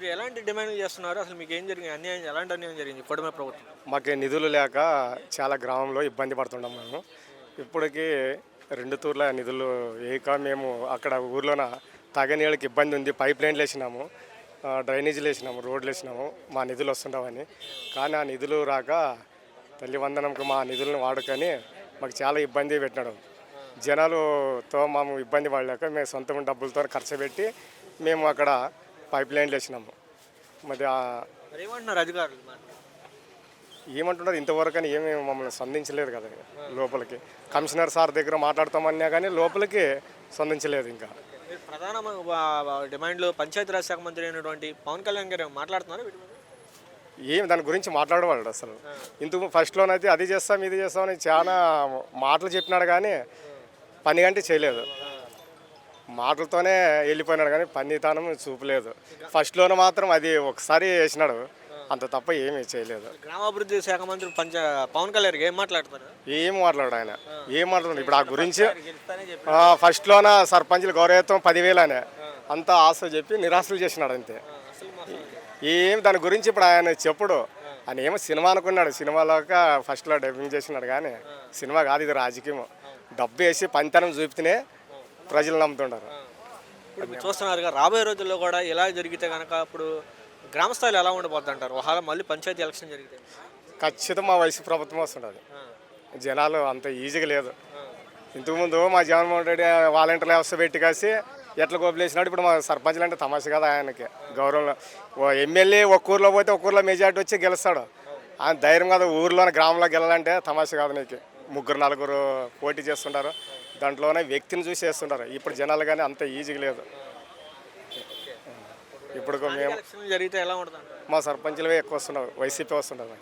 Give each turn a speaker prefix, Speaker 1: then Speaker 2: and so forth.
Speaker 1: మీరు ఎలాంటి డిమాండ్ చేస్తున్నారు? అసలు మీకు ఏం జరిగింది? అన్యాయం ఎలాంటి అన్యాయం జరిగింది? కూటమి ప్రభుత్వం.
Speaker 2: మాకు నిధులు లేక చాలా గ్రామంలో ఇబ్బంది పడుతున్నాం మేము. ఇప్పటికీ రెండు తూర్ల నిధులు వేయక మేము అక్కడ ఊర్లోన తాగనీళ్ళకి ఇబ్బంది ఉంది. పైప్ లైన్లు వేసినాము డ్రైనేజీలు వేసినాము రోడ్లు వేసినాము మా నిధులు వస్తుండవని. కానీ ఆ నిధులు రాక తల్లివందనంకు మా నిధులను వాడుకొని మాకు చాలా ఇబ్బంది పెట్టినాడు. జనాలతో మేము ఇబ్బంది పడలేక మేము సొంతం డబ్బులతో ఖర్చు పెట్టి మేము అక్కడ పైప్ లైన్లు వేసినాము. మరి
Speaker 1: ఏమంటున్నారు అధికారులు మరి?
Speaker 2: ఏమంటున్నారు? ఇంతవరకు అని ఏమీ మమ్మల్ని స్పందించలేదు కదా లోపలికి. కమిషనర్ సార్ దగ్గర మాట్లాడతామన్నా కానీ లోపలికి స్పందించలేదు ఇంకా.
Speaker 1: మీరు ప్రధాన వా- డిమాండ్లు పంచాయతీరాజ్ శాఖ మంత్రి అయినటువంటి పవన్ కళ్యాణ్ గారు మాట్లాడుతున్నారు వీటి మీద?
Speaker 2: ఏం దాని గురించి మాట్లాడేవాళ్ళు అసలు. ఇంతకు ఫస్ట్లోనైతే అది చేస్తాం ఇది చేస్తాం అని చాలా మాటలు చెప్పినాడు కానీ పని అంటే చేయలేదు. మాటలతోనే వెళ్ళిపోయినాడు కానీ పనితనం చూపలేదు ఫస్ట్లోనే మాత్రం అది ఒకసారి వేసినాడు. అంత తప్ప ఏమీ చేయలేదు.
Speaker 1: గ్రామాభివృద్ధి శాఖ మంత్రి పంచ పవన్ కళ్యాణ్ ఏం మాట్లాడుతున్నారు
Speaker 2: ఏం మాట్లాడు ఆయన? ఏం మాట్లాడు? ఇప్పుడు ఆ గురించి ఫస్ట్లోన సర్పంచులు గౌరవత్వం పదివేలు అనే. అంతా ఆశ చెప్పి నిరాశలు చేసినాడు అంతే. ఏం దాని గురించి ఇప్పుడు ఆయన చెప్పుడు. ఆయన ఏమో సినిమా అనుకున్నాడు. సినిమాలోక ఫస్ట్లో డబ్బింగ్ చేసినాడు కానీ సినిమా కాదు ఇది రాజకీయం డబ్బు వేసి పంతనం చూపితేనే ప్రజలు నమ్ముతుంటారు.
Speaker 1: ఇప్పుడు మీరు చూస్తున్నారుగా రాబోయే రోజుల్లో కూడా ఇలా జరిగితే కనుక ఇప్పుడు గ్రామ స్థాయిలో ఎలా ఉండబోద్ది అంటారు ఒకవేళ మళ్ళీ పంచాయతీ ఎలక్షన్ జరిగితే.
Speaker 2: ఖచ్చితంగా మా వయసు ప్రభుత్వం వస్తుంటుంది. జనాలు అంత ఈజీగా లేదు. ఇంతకుముందు మా జగన్మోహన్ రెడ్డి వాలంటీర్ వ్యవస్థ పెట్టి కాసి ఎట్లా గోపులేసినాడు ఇప్పుడు మా సర్పంచ్లు అంటే తమాష కదా ఆయనకి గౌరవం ఓ ఎమ్మెల్యే ఒక్క ఊర్లో పోతే ఒక్క ఊర్లో మెజార్టీ వచ్చి గెలుస్తాడు. ఆయన ధైర్యం కాదు ఊర్లో గ్రామంలో గెలాలంటే తమాష కాదు నీకు. ముగ్గురు నలుగురు పోటీ చేస్తుంటారు. దాంట్లోనే వ్యక్తిని చూసి చేస్తుంటారు ఇప్పుడు జనాలు కానీ అంత ఈజీగా లేదు. ఇప్పుడు మేము
Speaker 1: జరిగితే ఎలా ఉంటుంది
Speaker 2: మా సర్పంచ్లవే ఎక్కువ వస్తున్నారు. వైసీపీ వస్తుంటారు